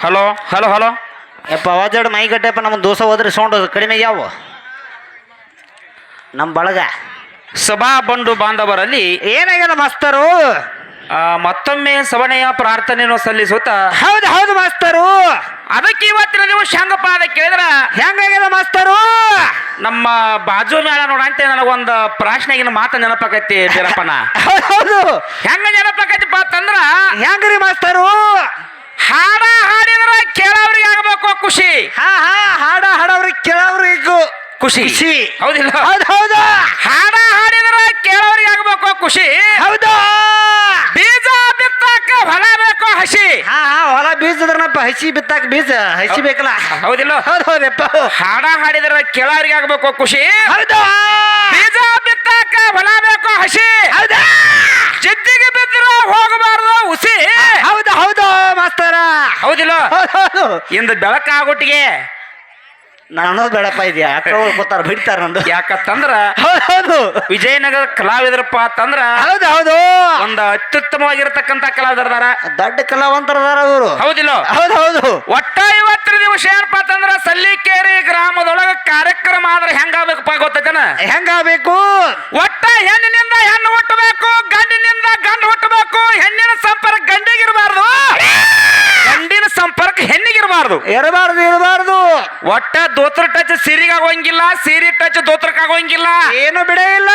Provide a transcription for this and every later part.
Hello hello hello. ಯಪ್ಪ ಅವಾಜಾಡು ಮೈ ಗಟ್ಟೆಪ್ಪ ನಮ್ಮ ದೋಸ ಹೋದ್ರೆ ಸೌಂಡ್ ಕಡಿಮೆ ಯಾವ ನಮ್ಮ ಬಳಗ. ಸಭಾ ಬಂಡು ಬಾಂಧವರಲ್ಲಿ ಏನಾಗ್ಯದ ಮಾಸ್ತರು? ಆ, ಮತ್ತೊಮ್ಮೆ ಸವನೆಯ ಪ್ರಾರ್ಥನೆಯನ್ನು ಸಲ್ಲಿಸುತ್ತ. ಹೌದು ಹೌದು ಮಾಸ್ತರು. ಅದಕ್ಕೆ ಇವತ್ತಿನ ನೀವು ಶಾಂಗಪ್ಪ ಅಂತ ಕೇಳಿದ್ರ ಹೆಂಗಾಗ್ಯದ ಮಾಸ್ತರು? ನಮ್ಮ ಬಾಜು ಮೇಳ ನೋಡಂತೆ ನನಗೊಂದು ಪ್ರಾಶ್ನೆಗಿನ ಮಾತು ನೆನಪಾಕೈತಿ ಬೀರಪ್ಪನ ಹೌದು ಹೌದು. ಹೆಂಗ ನೆನಪಾಕೈತಿಪ್ಪ ಅಂತಂದ್ರ ಹೆಂಗ್ರಿ ಮಾಸ್ತರು? ಹಾಡ ಹಾಡಿದ್ರ ಕೇಳೋರಿಗೆ ಆಗ್ಬೇಕು ಖುಷಿ. ಹಾ ಹಾ ಹಾಡ ಹಾಡೋರಿಗೆ ಕೇಳವ್ರಿಗೂ ಖುಷಿ. ಖುಷಿ. ಹೌದಿಲ್ಲ? ಹೌದು ಹೌದು. ಹಾಡ ಹಾಡಿದ್ರ ಕೇಳೋರಿಗೆ ಆಗ್ಬೇಕು ಖುಷಿ. ಹೌದು. ಬೀಜ ಬಿತ್ತಾಕ ಹೊಲ ಬೇಕು ಹಸಿ. ಹಾ ಹಾ ಹೊಲ ಬೀಜದ್ರನಪ್ಪ ಹಸಿ ಬಿತ್ತಾಕ ಬೀಜ ಹಸಿ ಬೇಕಲ್ಲ. ಹೌದಿಲ್ಲ? ಹೌದು ಹೌದಪ್ಪ. ಹಾಡ ಹಾಡಿದ್ರ ಕೇಳೋರಿಗೆ ಆಗ್ಬೇಕು ಖುಷಿ. ಹೌದು. ಬೀಜ ಬಿತ್ತಾಕ ಹೊಲ ಬೇಕು ಹಸಿ. ಹೌದಾ. ಜಿದ್ದಿಗೆ ಹೌದು ಹೌದು ಮಾಸ್ತರ. ಹೌದಿಲ್ಲ? ಇಂದು ಬೆಳಕಾಗೊಟ್ಟಿಗೆ ನಾನು ಬೇಡಪ್ಪ ಇದೆಯಾ? ಕೂತಾರ ಬಿಡ್ತಾರ ನಂದು. ಯಾಕತ್ತಂದ್ರ ಹೌದು ಹೌದು ವಿಜಯನಗರ ಕಲಾವಿದರಪ್ಪ ಅಂತಂದ್ರ ಹೌದು ಹೌದು ಒಂದ್ ಅತ್ಯುತ್ತಮವಾಗಿರತಕ್ಕಂತ ಕಲಾವಿದರದಾರ. ದೊಡ್ಡ ಕಲಾವಂತರದಾರ ಅವರು ಹೌದಿಲ್ಲ? ಹೌದು ಹೌದು ಒಟ್ಟ ಏನಪ್ಪಾ ಅಂತಂದ್ರ ಸಲ್ಲಿಕೇರಿ ಗ್ರಾಮದೊಳಗ ಕಾರ್ಯಕ್ರಮ ಆದ್ರೆ ಹೆಂಗಾಗಬೇಕಪ್ಪ ಗೊತ್ತೈತನ? ಹೆಂಗಾಗಬೇಕು? ಒಟ್ಟ ಹೆಣ್ಣಿನಿಂದ ಹೆಣ್ಣು ಹುಟ್ಟಬೇಕು ಗಂಡಿನಿಂದ ಗಂಡು ಹುಟ್ಟಬೇಕು ಹೆಣ್ಣಿನ ಸಂಪರ್ಕ ಗಂಡಿಗಿರಬಾರ್ದು. ಗಂಡಿನ ಸಂಪರ್ಕ ಹೆಣ್ಣಿಗಿರಬಾರ್ದು. ಇರಬಾರ್ದು ಇರಬಾರ್ದು. ಒಟ್ಟ ದೋತ್ರ ಟಚ್ ಸೀರಿಗಾಗೋಂಗಿಲ್ಲ ಸೀರೆ ಟಚ್ ದೋತ್ರಕ್ಕಾಗೋಂಗಿಲ್ಲ. ಏನು ಬಿಡೇ ಇಲ್ಲ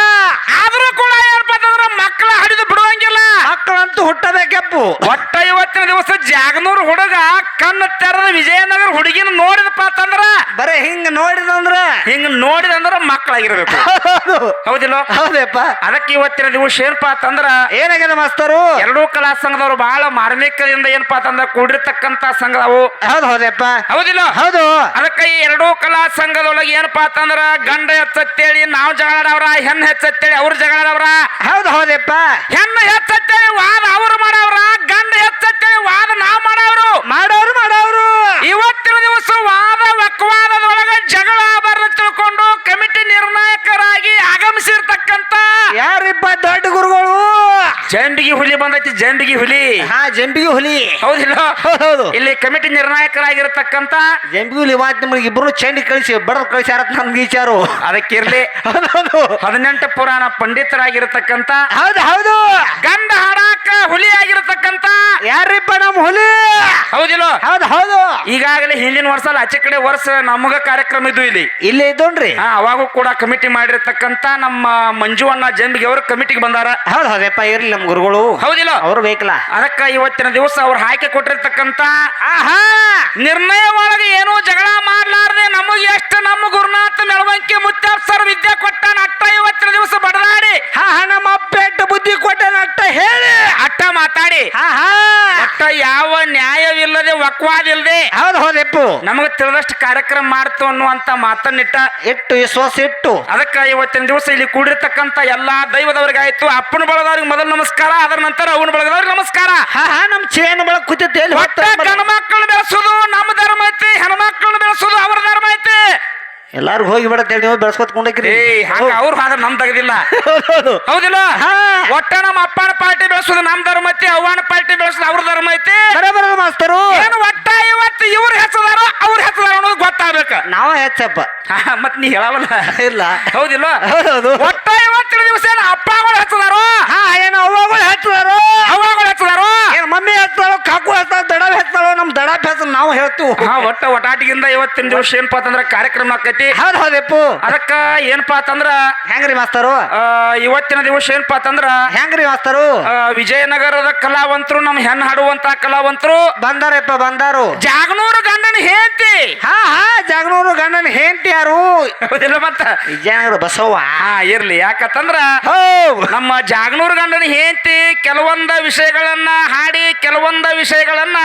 ಆದ್ರೂ ಕೂಡ ಏನಪ್ಪಾ ಅಂತಂದ್ರ ಮಕ್ಕಳ ಹಡಿದು ಬಿಡುವಂಗಿಲ್ಲ. ಮಕ್ಕಳಂತೂ ಹುಟ್ಟಬೇಕೆಪ್ಪು. ಒಟ್ಟ ದಿವಸ ಜಾಗನೂರ್ ಹುಡುಗ ಕಣ್ಣು ತೆರೆದ ವಿಜಯನಗರ ಹುಡುಗಿನ ನೋಡಿದಪ್ಪ ಅಂತಂದ್ರ? ಬರೇ ಹಿಂಗ ನೋಡಿದಂದ್ರ? ಹಿಂಗ ನೋಡಿದಂದ್ರ ಮಕ್ಕಳಾಗಿರ್ಬೇಕು. ಹೌದು. ಹೌದಿಲ್ಲ? ಹೌದಪ್ಪ. ಅದಕ್ಕೆ ಇವತ್ತಿನ ದಿವಸ ಏನಪ್ಪಾ ಅಂತಂದ್ರ? ಏನಾಗಿದೆ ಮಾಸ್ತರು? ಎರಡೂ ಕಲಾ ಸಂಘದವರು ಬಹಳ ಮಾರ್ಮಿಕದಿಂದ ಏನಪ್ಪಾ ಅಂತಂದ್ರ ಕೂಡಿರ್ತಕ್ಕಂತ ಸಂಘ ಅವು ಹೌದು ಹೌದಪ್ಪ. ಹೌದಿಲ್ಲ? ಹೌದು. ಅದಕ್ಕೆ ಈ ಎರಡೂ ಕಲಾ ಸಂಘದೊಳಗೆ ಏನಪ್ಪಾ ಅಂತಂದ್ರ ಗಂಡ ಹೆಚ್ಚತ್ತೇಳಿ ನಾವು ಜಗಳಾಡವ್ರ ಹೆಣ್ಣು ಹೆಚ್ಚತ್ತೇಳಿ ಅವ್ರು ಜಗಳಾಡವ್ರ. ಹೌದು ಹೌದಪ್ಪ. ಹೆಣ್ಣು ಹೆಚ್ಚತ್ತೇಳಿ ವಾದ ಅವ್ರು ಮಾಡವ್ರ ಗಂಡ ವಾದ ನಾವು ಮಾಡವ್ರು. ಮಾಡೋರು ಮಾಡೋರು. ಇವತ್ತಿನ ದಿವಸ ವಾದ ವಕ್ವಾದದೊಳಗ ಜಗಳ ಬರ ತಿಳ್ಕೊಂಡು ಕಮಿಟಿ ನಿರ್ಣಾಯಕರಾಗಿ ಆಗಮಿಸಿರ್ತಕ್ಕಂತ ಯಾರಿಬ್ಬ ದೊಡ್ಡ ಗುರುಗಳು? ಜಂಡಿಗೆ ಹುಲಿ ಬಂದೈತಿ ಜಂಡಿಗೆ ಹುಲಿ. ಹಾ ಜಂಬಿಗೆ ಹುಲಿ. ಹೌದಿಲ್ಲ? ಹೌದು ಹೌದು ಇಲ್ಲಿ ಕಮಿಟಿ ನಿರ್ಣಾಯಕರಾಗಿರತಕ್ಕಂತ ಜಂಬಿಗೆ ಹುಲಿ ಮಾತು ನಿಮ್ಗೆ ಇಬ್ರು ಚಂಡಿ ಕಳಿಸಿ ಬಡದ್ ಕಳಿಸ್ಯಾರ ನಮ್ಗೆ ವಿಚಾರು ಅದಕ್ಕಿರ್ಲಿ. ಹೌದು ಹೌದು ಹದಿನೆಂಟು ಪುರಾಣ ಪಂಡಿತರಾಗಿರತಕ್ಕಂತ ಹೌದು ಹೌದು. ಗಂಡ ಹಾಡಾಕ ಹುಲಿ ಆಗಿರತಕ್ಕಂತ ಯಾರಿಪ್ಪ ನಮ್ ಹುಲಿ? ಹೌದಿಲ್ಲ? ಹೌದು ಹೌದು. ಈಗಾಗಲೇ ಹಿಂದಿನ ವರ್ಷ ಅಲ್ಲ ಆಚೆ ಕಡೆ ವರ್ಷ ನಮಗ ಕಾರ್ಯಕ್ರಮ ಇದು ಇಲ್ಲಿ. ಇಲ್ಲೇ ಇದ್ದೋನ್ರಿ. ಹಾ ಅವಾಗೂ ಕೂಡ ಕಮಿಟಿ ಮಾಡಿರ್ತಕ್ಕಂತ ನಮ್ಮ ಮಂಜು ಅಣ್ಣ ಜಂಬಿಗೆ ಅವರು ಕಮಿಟಿಗೆ ಬಂದಾರ. ಹೌದು ಹೌದಪ್ಪ ಇರ್ಲಿ ನಮ್ಮ ಗುರುಗಳು ಹೌದಿಲ್ಲ. ಅವ್ರು ಬೇಕಲ್ಲ. ಅದಕ್ಕ ಇವತ್ತಿನ ದಿವಸ ಅವ್ರು ಹಾಕಿ ಕೊಟ್ಟಿರ್ತಕ್ಕಂತ ಆಹಾ! ನಿರ್ಣಯ ಒಳಗೆ ಏನೂ ಜಗಳ ಮಾಡ್ಲಾರ್ದೆ ನಮಗೆ ಎಷ್ಟು ನಮ್ಮ ಗುರುನಾಥ ಮೆಳವಂಕಿ ಮುತ್ಯಾಪ್ ಸರ್ ವಿದ್ಯೆ ಕೊಟ್ಟ ಅಟ್ಟ ಇವತ್ತಿನ ದಿವಸ ಬಡದಾಡಿ. ಹಾ ನಮ್ಮ ಅಪ್ಪೆಟ್ಟು ಬುದ್ಧಿ ಕೊಟ್ಟ ಅಟ್ಟ ಹೇಳಿ. ಅಟ್ಟ ಮಾತಾಡಿ. ಹಾ ಹಾ. ಒಟ್ಟ ಯಾವ ನ್ಯಾಯವಿಲ್ಲದೆ ವಕ್ವಾದ ಇಲ್ಲದೆ ಹೌದು ಹೌದಪ್ಪು ನಮಗೆ ತಿಳಿದಷ್ಟು ಕಾರ್ಯಕ್ರಮ ಮಾಡ್ತು ಅನ್ನುವಂತ ಮಾತನ್ನಿಟ್ಟ. ಇಟ್ಟು ವಿಶ್ವಾಸ ಇಟ್ಟು. ಅದಕ್ಕ ಇವತ್ತಿನ ದಿವಸ ಇಲ್ಲಿ ಕೂಡಿರ್ತಕ್ಕಂತ ಎಲ್ಲಾ ದೈವದವ್ರಿಗೆ ಆಯ್ತು ಅಪ್ಪನ ಬಳದವ್ರಿಗೆ ಮೊದಲು ನಮಸ್ಕಾರ. ಅದರ ನಂತರ ಅವನ ಬಳಗದವ್ರಿಗೆ ನಮಸ್ಕಾರ. ಹಾ ಹಾ ನಮ್ಮ ಚೇನ್ ಬೆಳಗ್ ಕೂತೈತಿ ಎಲ್ಲಿ ಒಟ್ಟ ಗಂಡು ಮಕ್ಕಳು ಬೆಳೆಸೋದು ನಮ್ಮ ಧರ್ಮ ಐತಿ ಹೆಣ್ಮಕ್ಳನ್ನ ಬೆಳೆಸೋದು ಅವ್ರ ಧರ್ಮ ಐತಿ. ಎಲ್ಲಾರು ಹೋಗಿ ಬಿಡತ್ತೆ ನೀವು ಬೆಳೆಸ್ಕೊತ್ ಕುಂಡಕ್ರಿ. ಹಂಗ ಅವ್ರು ಆದ್ರೆ ನಮ್ ತೆಗದಿಲ್ಲ ಹೌದು. ಹೌದಿಲ್ಲ? ಹಾ. ಒಟ್ಟ ನಮ್ಮ ಅಪ್ಪನ ಪಾರ್ಟಿ ಬೆಳೆಸೋದು ನಮ್ ಧರ್ಮ ಐತಿ ಅವ್ವನ ಪಾರ್ಟಿ ಬೆಳೆಸೋದು ಅವ್ರ ಧರ್ಮ ಐತಿ. ಬರಬರ ಮಾಸ್ತರು. ಏನು ಒಟ್ಟ ಇವತ್ತು ಇವ್ರ ಹೆಸರ ಅವ್ರ ಹೆಸರು ಅನ್ನೋದು ಗೊತ್ತಾಗ್ಬೇಕು. ನಾವ ಹೆಚ್ಚಪ್ಪ. ಮತ್ ನೀ ಹೇಳವಲ್ಲ. ಇಲ್ಲ. ಹೌದಿಲ್ಲ? ಹೌದು ಒಟ್ಟ ಇವತ್ತಿನ ದಿವಸ ಏನು ಅಪ್ಪಗಳು ಹೆಚ್ಚದಾರೋ? ಹಾ ಏನು ಅವ್ವಗಳು ಹಚ್ಚದಾರೋ? ಅವ್ವಗಳು ಹೆಚ್ಚದಾರೋ? ಏನ್ ಮಮ್ಮಿ ಹಚ್ತಾಳೋ ಕಾಕು ಹಚ್ತಾಳ ದಡ ಹಚ್ತಾಳೋ ನಮ್ ದಡ ಹೆಸರು ನಾವು ಹೇಳ್ತೀವಿ. ಹಾ ಒಟ್ಟ ಒಟಾಟಿಗಿಂದ ಇವತ್ತಿನ ದಿವಸ ಏನಪ್ಪಾ ಅಂತಂದ್ರ ಕಾರ್ಯಕ್ರಮ ಆಕೈತಿ. ಹೌದು ಹೌದಪ್ಪು ಅದಕ್ಕ ಏನಪ್ಪಾ ಅಂತಂದ್ರ ಹೆಂಗ್ರಿ ಮಾಸ್ತರು? ಆ, ಇವತ್ತಿನ ದಿವಸ ಏನಪ್ಪಾ ಅಂತಂದ್ರ ಹೆಂಗ್ರಿ ಮಾಸ್ತರು? ಆ, ವಿಜಯನಗರದ ಕಲಾವಂತರು ನಮ್ಮ ಹೆಣ್ಣು ಹಾಡುವಂತ ಕಲಾವಂತರು. ಬಂದಾರಪ್ಪ ಬಂದಾರು. ಜಾಗನೂರು ಗಂಡನ ಹೇಂತಿ ಹಾ ಹಾ ಜಾಗನೂರು ಗಂಡನ ಹೆಂಡತಿ ಯಾರು? ಹೌದಿಲ್ಲ ಮತ್ತ? ವಿಜಯನಗರ ಬಸವ್ವ. ಹಾ ಇರ್ಲಿ. ಯಾಕಂತಂದ್ರ ಹೋ ನಮ್ಮ ಜಾಗನೂರ್ ಗಂಡನ ಹೆಂಡತಿ ಕೆಲವೊಂದ ವಿಷಯಗಳನ್ನ ಹಾಡಿ ಕೆಲವೊಂದ ವಿಷಯಗಳನ್ನ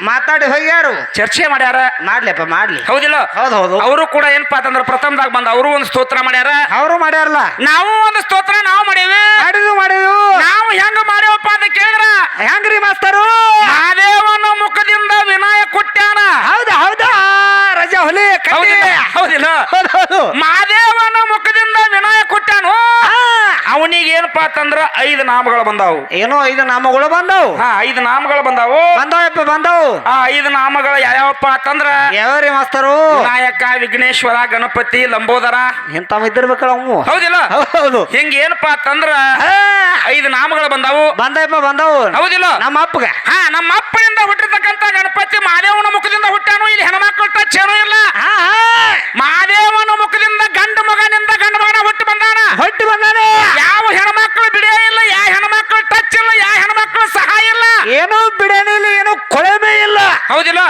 ಮಾತಾಡಿ ಹೋಗ್ಯಾರು. ಚರ್ಚೆ ಮಾಡ್ಯಾರ. ಮಾಡ್ಲಿಪ್ಪ ಮಾಡ್ಲಿ. ಹೌದಿಲ್ಲ? ಹೌದು ಹೌದು. ಅವರು ಕೂಡ ಏನಪ್ಪಾ ಅಂತಂದ್ರ ಪ್ರಥಮದಾಗ ಬಂದ ಅವರು ಒಂದು ಸ್ತೋತ್ರ ಮಾಡ್ಯಾರ. ಅವರು ಮಾಡ್ಯಾರಲ್ಲ. ನಾವು ಒಂದು ಸ್ತೋತ್ರ ನಾವು ಮಾಡೇವಿ. ಮಾಡಿದ್ವು ಮಾಡಿದ್ವು ನಾವು ಹೆಂಗ ಮಾಡ್ಯವಪ್ಪ ಅಂತ ಕೇಳಿದ್ರ? ಹೆಂಗ್ರಿ ಮಾಸ್ತರು? ಮಹಾದೇವನ ಮುಖದಿಂದ ವಿನಾಯ ಕೊಟ್ಟ್ಯಾನ ಹೌದಾ ಹೌದಾ. ರಜಾ ಹುಲಿ. ಹೌದಿಲ್ಲ? ಹೌದು ಹೌದು ಮಹಾದೇವನ ಮುಖದಿಂದ ವಿನಾಯಕ ಕೊಟ್ಟ್ಯಾನು ಹಾ ಅವನಿಗೆ ಏನಪ್ಪಾ ಅಂತಂದ್ರ ಐದು ನಾಮಗಳು ಬಂದಾವು. ಏನೋ ಐದು ನಾಮಗಳು ಬಂದವು. ಹಾ ಐದು ನಾಮಗಳು ಬಂದಾವು. ಬಂದವಪ್ಪ ಬಂದವು. ಆ ಐದು ನಾಮಗಳು ಯಾವ್ಯಾವಪ್ಪ ಅಂತಂದ್ರ? ಯಾವ್ರಿ ಮಾಸ್ತರು? ನಾಯಕ ವಿಘ್ನೇಶ್ವರ ಗಣಪತಿ ಲಂಬೋದರ. ಇಂಥವ್ ಇದ್ದಿರ್ಬೇಕಲ್ಲ ಅವು ಹೌದಿಲ್ಲ? ಹೌದು ಹಿಂಗ ಏನಪ್ಪ ಅಂತಂದ್ರ ಐದು ನಾಮಗಳು ಬಂದಾವು. ಬಂದಪ್ಪ ಬಂದವು. ಹೌದಿಲ್ಲ? ನಮ್ಮ ಅಪ್ಪಗ ಹಾ ನಮ್ಮ ಅಪ್ಪನಿಂದ ಹುಟ್ಟಿರ್ತಕ್ಕಂತ ಗಣಪತಿ ಮಾದೇವನ ಮುಖದಿಂದ ಹುಟ್ಟಾನು ಇಲ್ಲಿ ಹೆಣ್ಮಕ್ಳು ಟಚ್ ಏನೂ ಇಲ್ಲ ಹಾ ಹಾ ಮಹಾದೇವನ ಮುಖದಿಂದ ಗಂಡು ಮಗನಿಂದ ಗಂಡು ಮಗನ ಹುಟ್ಟು ಬಂದಾನ ಹೊಟ್ಟಿ ಬಂದಾನೆ ಯಾವ ಹೆಣ್ಮಕ್ಳು ಬಿಡೇ ಇಲ್ಲ ಯಾವ ಹೆಣ್ಮಕ್ಳು ಟಚ್ ಇಲ್ಲ ಯಾವ ಹೆಣ್ಮಕ್ಳು ಸಹಾಯ ಇಲ್ಲ ಏನೂ ಬಿಡೇನೇ ಇಲ್ಲ ಏನೂ ಕೊಳೆಮೇ ಇಲ್ಲ ಹೌದಿಲ್ಲ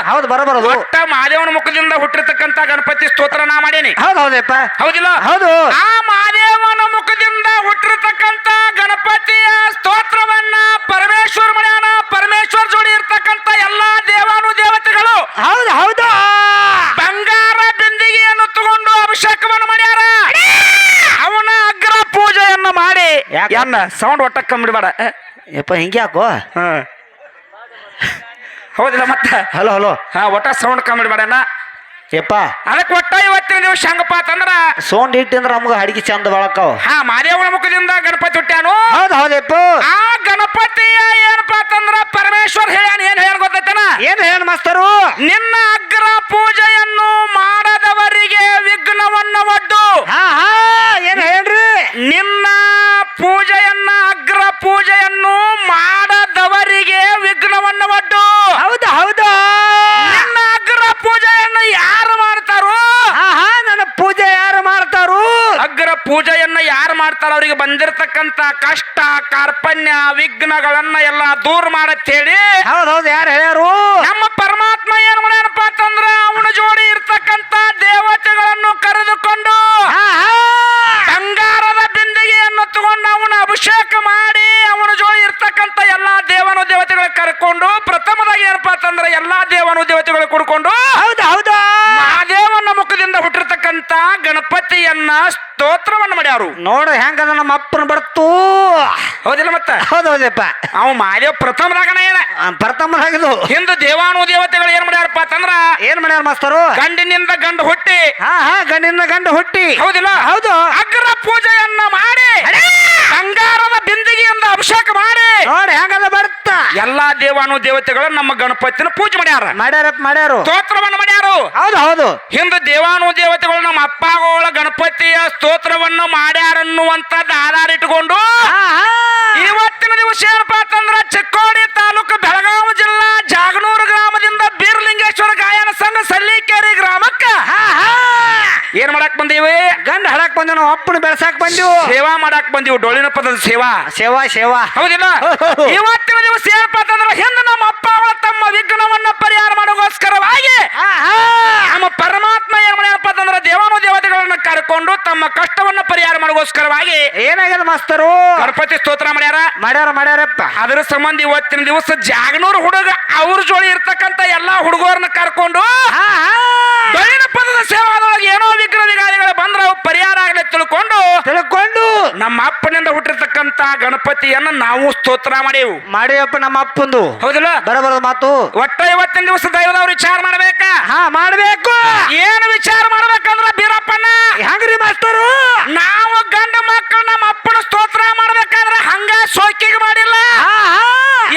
ಹೌದು. ಒಟ್ಟ ಮಹಾದೇವನ ಮುಖದಿಂದ ಹುಟ್ಟಿರ್ತಕ್ಕಂತ ಗಣಪತಿ ಸ್ತೋತ್ರ ನಾ ಮಾಡೇನಿ. ಹೌದು ಹೌದಪ್ಪ. ಹೌದಿಲ್ಲ? ಹೌದು. ಆ ಮಹಾದೇವನ ಮುಖದಿಂದ ಹುಟ್ಟಿರ್ತಕ್ಕಂತ ಗಣಪತಿಯ ಸ್ತೋತ್ರವನ್ನ ಪರಮೇಶ್ವರ ಮಾಡ್ಯಾನ ಪರಮೇಶ್ವರ ಜೋಡಿ ಇರ್ತಕ್ಕಂತ ಎಲ್ಲಾ ದೇವಾನು ದೇವತೆಗಳು ಹೌದು ಹೌದು. ಬಂಗಾರ ಬಿಂದಿಗೆಯನ್ನು ತಗೊಂಡು ಅಭಿಷೇಕವನ್ನು ಮಾಡ್ಯಾರ. ಅವನ ಅಗ್ರ ಪೂಜೆಯನ್ನು ಮಾಡಿ. ಯಾಕ? ಎನ್ನ ಸೌಂಡ್ ಒಟ್ಟ ಕಮ್ಮಿಡ್ಬೇಡ ಯಪ್ಪ ಹಿಂಗೆ ಯಾಕೋ ಹೌದಿಲ್ಲ ಮತ್ತೆ? Hello hello. ಹಾ ಒಟ್ಟ ಸೌಂಡ್ ಕಮ್ಮಿಡ್ಬೇಡಣ್ಣ ಯಪ್ಪ. ಅದಕ್ಕೆ ಒಟ್ಟ ಇವತ್ತಿನ ದಿವಸ ಹೆಂಗಪ್ಪ ಅಂತಂದ್ರ ಸೌಂಡ್ ಇಟ್ಟಿಂದ್ರ ನಮ್ಗೆ ಅಡಿಗೆ ಚಂದ ಬಳಕಾವ್ ಹಾ ಮಾದೇವನ ಮುಖದಿಂದ ಗಣಪತಿ ಹುಟ್ಟ್ಯಾನು? ಹೌದು ಹೌದಪ್ಪ ಆ ಗಣಪತಿಯ ಏನಪ್ಪ ಅಂತಂದ್ರ ಪರಮೇಶ್ವರ್ ಹೇಳ್ಯಾನ ಏನ್ ಹೇಳ್ಯಾನ ಗೊತ್ತೈತನ? ಏನ್ ಹೇಳ ಮಾಸ್ತರು? ನಿನ್ನ ಅಗ್ರ ಪೂಜೆಯನ್ನು ಮಾಡದವರಿಗೆ ವಿಘ್ನವನ್ನು ಒಡ್ಡು ಹಾ ಹಾ ಏನ್ ಹೇಳ್ರಿ ನಿನ್ನ ಪೂಜೆಯನ್ನ ಅಗ್ರ ಪೂಜೆಯನ್ನು ಮಾಡದವರಿಗೆ ವಿಘ್ನವನ್ನು ಒಡ್ಡು ಹೌದು ಹೌದು ನಿನ್ನ ಅಗ್ರ ಪೂಜೆಯನ್ನು ಯಾರು ಮಾಡ್ತಾರೋ ಹಾ ಹಾ ನನ್ನ ಪೂಜೆ ಯಾರು ಮಾಡ್ತಾರು ಅಗ್ರ ಪೂಜೆಯನ್ನ ಯಾರು ಮಾಡ್ತಾರೋ ಅವರಿಗೆ ಬಂದಿರತಕ್ಕಂತ ಕಷ್ಟ ಕಾರ್ಪಣ್ಯ ವಿಘ್ನಗಳನ್ನ ಎಲ್ಲ ದೂರ ಮಾಡತ್ತೇಳಿ. ಹೌದು ಹೌದು ಯಾರು ಹೇಳ್ಯಾರು? ನಮ್ಮ ಪರಮಾತ್ಮ ಏನ್ ಮಾಡ್ಯಾನಪ್ಪ ಅಂತಂದ್ರ ಅವನ ಜೋಡಿ ಇರ್ತಕ್ಕಂತ ದೇವತೆಗಳನ್ನು ಕರೆದುಕೊಂಡು ಬಂಗಾರದ ಬಿಂದಿಗೆಯನ್ನು ತಗೊಂಡು ಅವನ ಅಭಿಷೇಕ ಮಾಡಿ ಅವನ ಜೋಡಿ ಇರ್ತಕ್ಕಂತ ಎಲ್ಲಾ ದೇವನು ದೇವತೆಗಳು ಕರ್ಕೊಂಡು ಪ್ರಥಮದಾಗಿ ಏನಪ್ಪಾ ಅಂತಂದ್ರ ಎಲ್ಲಾ ದೇವನು ದೇವತೆಗಳು ಕುಡ್ಕೊಂಡು ಹೌದು ಹೌದು ಮಹಾದೇವನ ಮುಖದಿಂದ ಹುಟ್ಟಿರ್ತಕ್ಕಂತ ಗಣಪತಿಯನ್ನ ಸ್ತೋತ್ರವನ್ನು ಮಾಡ್ಯಾರು ನೋಡು ಹೆಂಗದ ನಮ್ಮ ಅಪ್ಪನ ಬರ್ತು. ಹೌದಿಲ್ಲ ಮತ್ತ? ಹೌದು ಹೌದಪ್ಪ. ಅವ ಪ್ರಥಮ ಪ್ರಥಮದಾಗನ ಏನ? ಪ್ರಥಮದಾಗಿದು ಹಿಂದು ದೇವಾನು ದೇವತೆಗಳು ಏನ್ ಮಾಡ್ಯಾರಪ್ಪ ಅಂತಂದ್ರ? ಏನ್ ಮಾಡ್ಯಾರ ಮಾಸ್ತರು? ಗಂಡಿನಿಂದ ಗಂಡು ಹುಟ್ಟಿ. ಹಾ ಹಾ ಗಂಡಿನಿಂದ ಗಂಡ ಹುಟ್ಟಿ. ಹೌದಿಲ್ಲ? ಹೌದು. ಅಗ್ರ ಪೂಜೆಯನ್ನ ಮಾಡಿ ಬಂಗಾರದ ಬಿಂದಿಗೆಯಿಂದ ಅಭಿಷೇಕ ಮಾಡಿ ನೋಡಿ ಹೆಂಗದ ಬರ್ತ ಎಲ್ಲಾ ದೇವಾನು ದೇವತೆಗಳು ನಮ್ಮ ಗಣಪತಿನ ಪೂಜೆ ಮಾಡ್ಯಾರ. ಮಾಡ್ಯಾರ ಮಾಡ್ಯಾರು. ಸ್ತೋತ್ರವನ್ನು ಮಾಡ್ಯಾರು. ಹೌದು ಹೌದು. ಹಿಂದೆ ದೇವಾನು ದೇವತೆಗಳು ನಮ್ಮ ಅಪ್ಪಗಳ ಗಣಪತಿಯ ಸ್ತೋತ್ರವನ್ನು ಮಾಡ್ಯಾರನ್ನುವಂತದ್ದು ಆಧಾರ ಇಟ್ಟುಕೊಂಡು ಇವತ್ತಿನ ದಿವಸ ಏನಪ್ಪ ಅಂತಂದ್ರ ಚಿಕ್ಕೋಡಿ ತಾಲೂಕು ಬೆಳಗಾವಿ ಜಿಲ್ಲಾ ಜಾಗನೂರು ಗ್ರಾಮದಿಂದ ಬೀರ್ಲಿಂಗೇಶ್ವರ ಗಾಯನ ಸಂಘ ಸಲ್ಲಿಕೇರಿ ಗ್ರಾಮಕ್ಕ. ಏನ್ ಮಾಡಕ್ ಬಂದೀವಿ? ಗಂಡ ಹಡಕ್ ಬಂದನ ನಾವು ಅಪ್ಪನ ಬೆಳ್ಸಾಕ್ ಬಂದೀವು ಸೇವಾ ಮಾಡಕ್ ಬಂದೀವಿ ಡೊಳ್ಳಿನ ಪದದ ಸೇವಾ. ಸೇವಾ ಸೇವಾ. ಹೌದಿಲ್ಲ? ಇವತ್ತಿನ ದಿವಸ ಏನಪ್ಪ ಅಂತಂದ್ರೆ ಹಿಂದೆ ನಮ್ಮ ಅಪ್ಪ ಅವ್ರು ತಮ್ಮ ವಿಘ್ನವನ್ನ ಪರಿಹಾರ ಮಾಡೋಗೋಸ್ಕರವಾಗಿ ನಮ್ಮ ಪರಮಾತ್ಮ ಏನ್ ಮಾಡ್ಯಾರಪ್ಪ ಅಂತಂದ್ರೆ ದೇವಾನು ಕರ್ಕೊಂಡು ತಮ್ಮ ಕಷ್ಟವನ್ನ ಪರಿಹಾರ ಮಾಡೋಸ್ಕರವಾಗಿ ಏನಾಗ್ಯದ ಮಾಸ್ತರು? ಗಣಪತಿ ಸ್ತೋತ್ರ ಮಾಡ್ಯಾರ? ಮಾಡ್ಯಾರ ಮಾಡ್ಯಾರಪ್ಪ. ಅದರ ಸಂಬಂಧ ಇವತ್ತಿನ ದಿವಸ ಜಾಗನೂರು ಹುಡುಗ ಅವ್ರ ಜೋಡಿ ಇರ್ತಕ್ಕಂತ ಎಲ್ಲಾ ಹುಡುಗರನ್ನ ಕರ್ಕೊಂಡು ಬೈನ ಪದದ ಸೇವಾದೊಳಗೆ ಏನೋ ವಿಗ್ರಹ ವಿಗಾರಿಗಳು ಬಂದ್ರೆ ಅವು ಪರಿಹಾರ ಆಗಲಿ ತಿಳ್ಕೊಂಡು ತಿಳ್ಕೊಂಡು. ನಮ್ಮ ಅಪ್ಪನಿಂದ ಹುಟ್ಟಿರ್ತಕ್ಕಂತ ಗಣಪತಿಯನ್ನ ನಾವು ಸ್ತೋತ್ರ ಮಾಡೇವು. ಮಾಡಿವಪ್ಪ ನಮ್ಮ ಅಪ್ಪಂದು. ಹೌದಿಲ್ಲ? ಬರಬರದ ಮಾತು. ಒಟ್ಟ ಇವತ್ತಿನ ದಿವಸ ದೈವದವ್ರು ವಿಚಾರ ಮಾಡ್ಬೇಕ? ಹಾ ಮಾಡ್ಬೇಕು. ಏನು ವಿಚಾರ ಮಾಡ್ಬೇಕಂದ್ರ ಬೀರಪ್ಪನ ಹೆಂಗ್ರಿ ಮಾಸ್ತರು? ನಾವು ಗಂಡ ಮಕ್ಕಳು ನಮ್ಮ ಅಪ್ಪನ ಸ್ತೋತ್ರ ಮಾಡ್ಬೇಕಾದ್ರೆ ಹಂಗ ಸೋಕಿಗೆ ಮಾಡಿಲ್ಲ.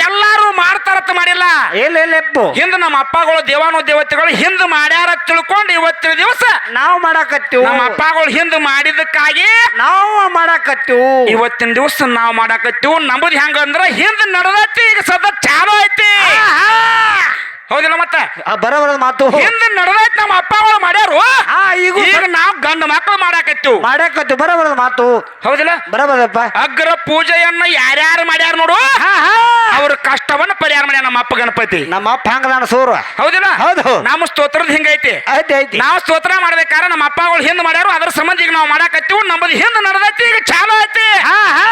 ಎಲ್ಲಾರು ಮಾಡ್ತಾರತ್ ಮಾಡಿಲ್ಲ. ಇಲ್ಲಪ್ಪು ಹಿಂದ ನಮ್ಮ ಅಪ್ಪಗಳು ದೇವಾನು ದೇವತೆಗಳು ಹಿಂದ್ ಮಾಡ್ಯಾರ ತಿಳ್ಕೊಂಡು ಇವತ್ತಿನ ದಿವಸ ನಾವು ಮಾಡಾಕತ್ತೀವಿ. ನಮ್ಮ ಅಪ್ಪಗಳು ಹಿಂದ್ ಮಾಡಿದ್ದಕ್ಕಾಗಿ ನಾವು ಮಾಡಾಕತ್ತೀವಿ. ಇವತ್ತಿನ ದಿವಸ ನಾವು ಮಾಡಾಕತ್ತೀವಿ. ನಮ್ದು ಹೆಂಗಂದ್ರ ಹಿಂದ್ ನಡೆದೈತಿ ಈಗ ಸದ ಚಾಲು ಐತಿ. ಹೌದಿಲ್ಲ ಮತ್ತ? ಬರಬರದ ಮಾತು. ಹಿಂದ್ ನಡೆದೈತಿ ನಮ್ಮ ಅಪ್ಪ ಅವಳು ಮಾಡ್ಯಾರು ಹಾ ಈಗ ಈಗ ನಾವು ಗಂಡು ಮಕ್ಕಳು ಮಾಡಾಕತ್ತೀವಿ. ಮಾಡಾಕತ್ತೀವಿ ಬರಬರದ ಮಾತು. ಹೌದಿಲ್ಲ? ಅಪ್ಪ ಅಗ್ರ ಪೂಜೆಯನ್ನ ಯಾರ್ಯಾರು ಮಾಡ್ಯಾರ ನೋಡು. ಹಾ ಹಾ. ಅವ್ರ ಕಷ್ಟವನ್ನ ಪರಿಹಾರ ಮಾಡ್ಯಾರ ನಮ್ಮ ಅಪ್ಪ ಗಣಪತಿ. ನಮ್ಮ ಅಪ್ಪ ಹಂಗದಾನ ಸೂರು. ಹೌದಿಲ್ಲ? ಹೌದು. ನಮ್ಮ ಸ್ತೋತ್ರದ ಹಿಂಗೈತಿ. ಐತಿ ಐತಿ. ನಾವು ಸ್ತೋತ್ರ ಮಾಡ್ಬೇಕಾದ್ರೆ ನಮ್ಮ ಅಪ್ಪಗಳು ಹಿಂದ್ ಮಾಡ್ಯಾರು ಅದ್ರ ಸಂಬಂಧ ಈಗ ನಾವು ಮಾಡಾಕತ್ತೀವಿ ನಮ್ಮದು ಹಿಂದ್ ನಡೆದೈತಿ ಈಗ ಚಾಲು ಐತಿ ಹಾ ಹಾ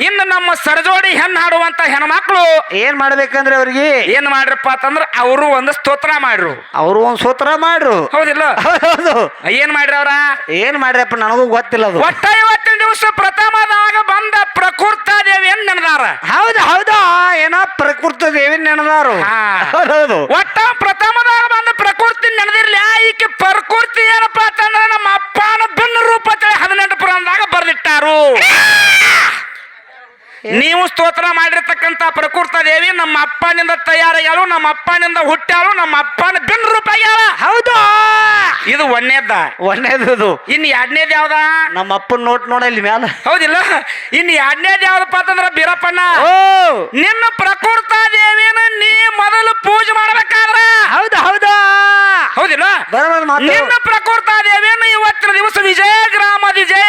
ಇನ್ನು ನಮ್ಮ ಸರಜೋಡಿ ಹೆಣ್ಣು ಹಾಡುವಂತ ಹೆಣ್ಮಕ್ಳು ಏನ್ ಮಾಡ್ಬೇಕಂದ್ರೆ ಅವ್ರಿಗೆ? ಏನ್ ಮಾಡ್ರಪ್ಪ ಅಂತಂದ್ರ ಅವರು ಒಂದು ಸ್ತೋತ್ರ ಮಾಡ್ರು. ಅವರು ಒಂದ್ ಸೂತ್ರ ಮಾಡ್ರು. ಹೌದಿಲ್ಲ? ಹೌದು ಏನ್ ಮಾಡ್ರಿ ಅವ್ರ? ಏನ್ ಮಾಡ್ರಪ್ಪ ನನಗೂ ಗೊತ್ತಿಲ್ಲ ಅದು. ಒಟ್ಟ ಇವತ್ತಿನ ದಿವಸ ಪ್ರಥಮದಾಗ ಬಂದ ಪ್ರಕೃತ ದೇವಿಯನ್ ನೆನದಾರ? ಹೌದು ಹೌದು. ಏನೋ ಪ್ರಕೃತ ದೇವಿ ನೆನದಾರು. ಹಾ. ಹೌದು ಒಟ್ಟ ಪ್ರಥಮದಾಗ ಬಂದ ಪ್ರಕೃತಿ ನೆನದಿರ್ಲಿ ಈಕೆ ಪ್ರಕೃತಿ ಏನಪ್ಪ ಅಂತಂದ್ರ ನಮ್ಮ ಅಪ್ಪನ ಭಿನ್ನ ರೂಪ ಅಂತೇಳಿ ಹದಿನೆಂಟು ಪುರಾಣದಾಗ ಬರ್ದಿಟ್ಟಾರು ದೇವಿ ನಮ್ಮ ಅಪ್ಪನಿಂದ ತಯಾರಾಗ್ಯಾಳು ನಮ್ಮ ಅಪ್ಪನಿಂದ ಹುಟ್ಟ್ಯಾಳು ನಮ್ಮ ಅಪ್ಪನ ಬಿನ್ ರೂಪ ಆಗ್ಯಾಳ ಹೌದು? ಇದು ಒಂದೇದ ಒಂದೇದು ಇದು ಇನ್ ಎರಡನೇದ್ ಯಾವ್ದ? ನಮ್ಮ ಅಪ್ಪನ ನೋಟ್ ನೋಡ ಇಲ್ಲಿ ಮ್ಯಾಲ. ಹೌದಿಲ್ಲ? ಇನ್ ಎರಡನೇದ್ ಯಾವ್ದಪ್ಪ ಅಂತಂದ್ರ ಬೀರಪ್ಪಣ್ಣ. ಓ! ನಿನ್ನ ಪ್ರಕೃತ ದೇವಿನ ನೀ ಮೊದಲು ಪೂಜೆ ಮಾಡ್ಬೇಕಾದ್ರ ಹೌದು ಹೌದು ಹೌದಿಲ್ಲ ಬರೋಬರ್ ಮಾತು ನಿನ್ನ ಪ್ರಕೃತ ದೇವಿಯನ್ನು ಇವತ್ತಿನ ದಿವಸ ವಿಜಯ ಗ್ರಾಮ ವಿಜಯ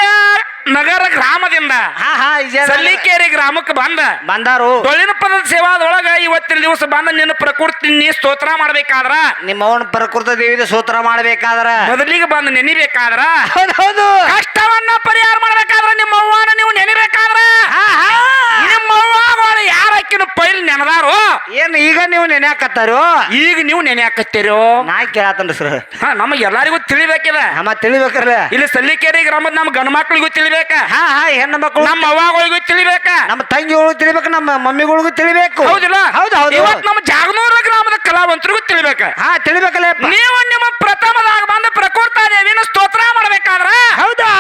ನಗರ ಗ್ರಾಮದಿಂದ ಹಾ ಹಾ ಇಜೆ ಸಲ್ಲಿಕೇರಿ ಗ್ರಾಮಕ್ಕೆ ಬಂದ ಬಂದಾರು. ಡೊಳ್ಳಿನ ಪದದ ಸೇವಾದೊಳಗ ಇವತ್ತಿನ ದಿವಸ ಬಂದ ನಿನ್ನ ಪ್ರಕೃತಿ ನೀ ಸ್ತೋತ್ರ ಮಾಡ್ಬೇಕಾದ್ರ? ನಿಮ್ಮ ಅವನ ಪ್ರಕೃತ ದೇವಿದ ಸ್ತೋತ್ರ ಮಾಡ್ಬೇಕಾದ್ರ? ಮೊದಲಿಗೆ ಬಂದು ನೆನಿಬೇಕಾದ್ರ? ಹೌದು ಹೌದು ಕಷ್ಟವನ್ನ ಪರಿಹಾರ ಮಾಡ್ಬೇಕಾದ್ರ ನಿಮ್ಮ ಅವ್ವನ ನೀವು ನೆನಿಬೇಕಾದ್ರ? ನಿಮ್ಮ ಅವ್ವಗಳು ಯಾರಕ್ಕಿನ ಪೈಲ್ ನೆನದಾರೋ? ಏನ್ ಈಗ ನೀವು ನೆನ್ಯಾಕತ್ತಾರು? ಈಗ ನೀವು ನೆನೆಯಾಕತ್ತೀರೋ? ನಾ ಕೇಳತ್ತನ್ರಿ ಸರ್ ಹಾ ನಮಗೆ ಎಲ್ಲರಿಗೂ ತಿಳಿಬೇಕಿದ. ನಮ್ಮ ತಿಳಿಬೇಕ್ರಲ್ಲ ಇಲ್ಲಿ ಸಲ್ಲಿಕೇರಿ ಗ್ರಾಮದ ನಮ್ಮ ಗಂಡ ಮಕ್ಳಿಗೂ ತಿಳಿಬೇಕ. ಹಾ ಹಾ ಹೆಣ್ಣು ಮಕ್ಕಳು ನಮ್ಮ ಅವ್ವಗಳಿಗೂ ತಿಳಿಬೇಕ. ನಮ್ಮ ತಂಗಿಗಳು ತಿಳಿಬೇಕು ನಮ್ಮ ಮಮ್ಮಿಗಳಿಗೂ ತಿಳಿಬೇಕು. ಹೌದಿಲ್ಲ? ಹೌದು ಹೌದು. ಇವತ್ತು ನಮ್ಮ ಜಾಗನೂರ ಗ್ರಾಮದ ಕಲಾವಂತರಿಗೂ ತಿಳಿಬೇಕ. ಹಾ ತಿಳಿಬೇಕಲ್ಲ ನೀವು ನಿಮ್ಮ ಪ್ರಥಮದಾಗ ಬಂದು ಪ್ರಕೃತ ದೇವಿನ ಸ್ತೋತ್ರ ಮಾಡ್ಬೇಕಾದ್ರ ಹೌದಾ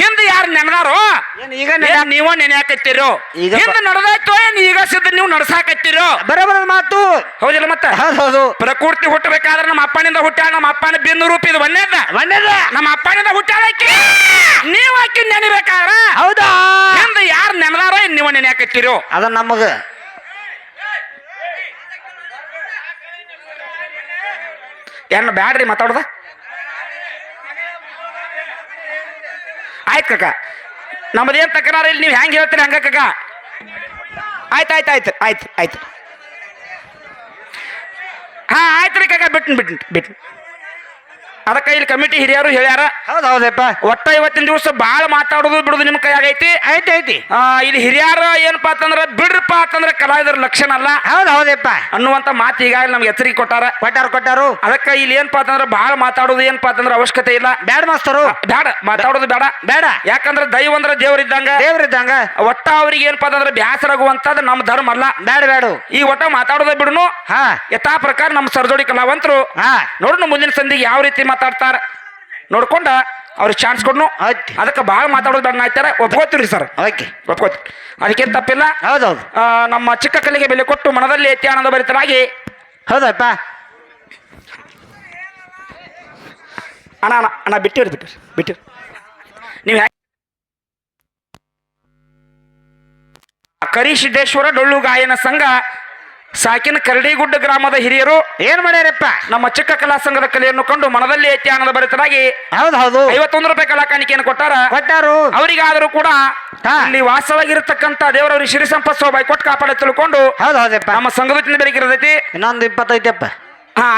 ಹಿಂದೆ ಯಾರು ನೆನದಾರೋ ಏನ್ ಈಗ ಏನ್ ನೀವ ನೆನೆಯಾಕತ್ತೀರೋ? ಈಗ ಹಿಂದೆ ನಡೆದಾಯ್ತೋ ಏನ್? ಈಗ ಸಿದ್ಧ ನೀವು ನಡ್ಸಾಕತ್ತೀರೋ? ಬರಬರ ಮಾತು. ಹೌದಿಲ್ಲ ಮತ್ತೆ? ಹೌದು ಹೌದು. ಪ್ರಕೃತಿ ಹುಟ್ಟಬೇಕಾದ್ರೆ ನಮ್ಮ ಅಪ್ಪನಿಂದ ಹುಟ್ಟ ನಮ್ಮ ಅಪ್ಪನ ಬಿಂದು ರೂಪ ಇದು ಒಂದೇದ ಒಂದೇದ ನಮ್ಮ ಅಪ್ಪನಿಂದ ಹುಟ್ಟ್ಯಾಳಕ್ಕೆ ನೀವ್ ಆಕಿ ನೆನಿಬೇಕಾದ್ರ? ಹೌದಾ? ಹಿಂದೆ ಯಾರು ನೆನದಾರೋ ನೀವು ನೆನೆಯಾಕತ್ತೀರೋ? ಅದ ನಮಗ. ಏನು ಬ್ಯಾಡ್ರಿ ಮಾತಾಡ್ದ? ಆಯ್ತು ಕಕ್ಕ ನಮ್ಮದೇನ್ ತಕರಾರ ಇಲ್ಲಿ, ನೀವು ಹೆಂಗ್ ಹೇಳ್ತೀರಿ ಹಂಗ ಕಕ್ಕ ಆಯ್ತು ಆಯ್ತು ಆಯ್ತು ಆಯ್ತು ಆಯ್ತು. ಹಾ ಆಯ್ತು ರೀ ಕಕ್ಕ ಬಿಟ್ಟು ಬಿಟ್ಟು ಬಿಟ್ಟು ಅದಕ್ಕೆ ಇಲ್ಲಿ ಕಮಿಟಿ ಹಿರಿಯರು ಹೇಳ್ಯಾರ ಹೌದ್ ಹೌದಪ್ಪ. ಒಟ್ಟ ಇವತ್ತಿನ ದಿವಸ ಬಾಳ ಮಾತಾಡೋದು ಬಿಡುದು ನಿಮ್ಮ ಕೈಯಾಗೈತಿ ಐತಿ? ಐತಿ ಆ, ಇಲ್ಲಿ ಹಿರಿಯರ ಏನಪ್ಪಾ ಅಂತಂದ್ರ ಬಿಡ್ರಪ್ಪ ಅಂತಂದ್ರ ಕಲಾವಿದರ ಲಕ್ಷಣ ಅಲ್ಲ. ಹೌದ್ ಹೌದಪ್ಪ. ಅನ್ನುವಂತ ಮಾತು ಈಗಾಗಲೇ ನಮ್ಗೆ ಎಚ್ಚರಿಕೆ ಕೊಟ್ಟಾರ. ಕೊಟ್ಟಾರು ಕೊಟ್ಟಾರು. ಅದಕ್ಕೆ ಇಲ್ಲಿ ಏನಪ್ಪಾ ಅಂತಂದ್ರ ಬಾಳ ಮಾತಾಡೋದು ಏನಪ್ಪಾ ಅಂತಂದ್ರ ಅವಶ್ಯಕತೆ ಇಲ್ಲ. ಬ್ಯಾಡ ಮಾಸ್ತರು. ಬೇಡ ಮಾತಾಡೋದು ಬೇಡ ಬೇಡ ಯಾಕಂದ್ರ ದೈವ ಅಂದ್ರ ದೇವರಿದ್ದಂಗ ದೇವ್ರಿದ್ದಂಗ. ಒಟ್ಟ ಅವ್ರಿಗೆ ಏನಪ್ಪಾ ಅಂತಂದ್ರ ಬ್ಯಾಸರ ನಮ್ಮ ಧರ್ಮ ಅಲ್ಲ. ಬ್ಯಾಡ ಬ್ಯಾಡು. ಈ ಒಟ್ಟ ಮಾತಾಡೋದ ಬಿಡುನು ಹಾ. ಯಥಾ ಪ್ರಕಾರ ನಮ್ಮ ಸರ್ಜೋಡಿ ಕಲಾವಂತರು ಹಾ. ನೋಡ್ರು ಮುಂದಿನ ಸಂಧಿಗೆ ಯಾವ ರೀತಿ ಮಾತಾಡ್ತಾರ ನೋಡ್ಕೊಂಡ ಅವ್ರಿಗೆ ಚಾನ್ಸ್ ಕೊಡ್ನು. ಅದಕ್ಕೆ ಭಾಳ ಮಾತಾಡೋದು ಬೇಡ ಆಯ್ತಾರ. ಒಪ್ಕೋತೀರಿ ಸರ್. ಓಕೆ ಒಪ್ಕೋತೀವಿ ಅದಕ್ಕೇನು ತಪ್ಪಿಲ್ಲ. ಹೌದೌದು. ಹೌದು ನಮ್ಮ ಚಿಕ್ಕ ಕಲಿಗೆ ಬೆಲೆ ಕೊಟ್ಟು ಮನದಲ್ಲಿ ಎತ್ತಿ ಆನಂದ ಭರಿತರಾಗಿ. ಹೌದಪ್ಪ. ಅಣ್ಣ ಅಣ್ಣ ಅಣ್ಣ ಬಿಟ್ಟಿರಿ ಬಿಟ್ಟಿರಿ ಬಿಟ್ಟಿರಿ ನೀವು ಕರಿ ಸಿದ್ದೇಶ್ವರ ಡೊಳ್ಳು ಗಾಯನ ಸಂಘ ಸಾಕಿನ ಕರಡಿಗುಡ್ಡ ಗ್ರಾಮದ ಹಿರಿಯರು ಏನ್ ಮಾಡ್ಯಾರಪ್ಪ? ನಮ್ಮ ಚಿಕ್ಕ ಕಲಾ ಸಂಘದ ಕಲೆಯನ್ನು ಕಂಡು ಮನದಲ್ಲಿ ಅತ್ಯಾನದ ಆನಂದ ಭರಿತರಾಗಿ ಹೌದು ಹೌದು. ಐವತ್ತೊಂದು ರೂಪಾಯಿ ಕಲಾ ಕಾಣಿಕೆಯನ್ನು ಕೊಟ್ಟಾರ. ಕೊಟ್ಟಾರು. ಅವರಿಗಾದರೂ ಕೂಡ. ಇಲ್ಲಿ ವಾಸವಾಗಿರತಕ್ಕಂತ ದೇವರ ಶ್ರೀ ಸಂಪತ್ ಸೌಭಾಗ್ಯ ಕೊಟ್ಟು ಕಾಪಾಡ ತಿಳ್ಕೊಂಡು ಹೌದು ಹೌದಪ್ಪ. ನಮ್ಮ ಸಂಘದ ಇರತೈತಿ ಇನ್ನೊಂದು ಇಪ್ಪತ್ತೈತಪ್ಪ. ಹಾ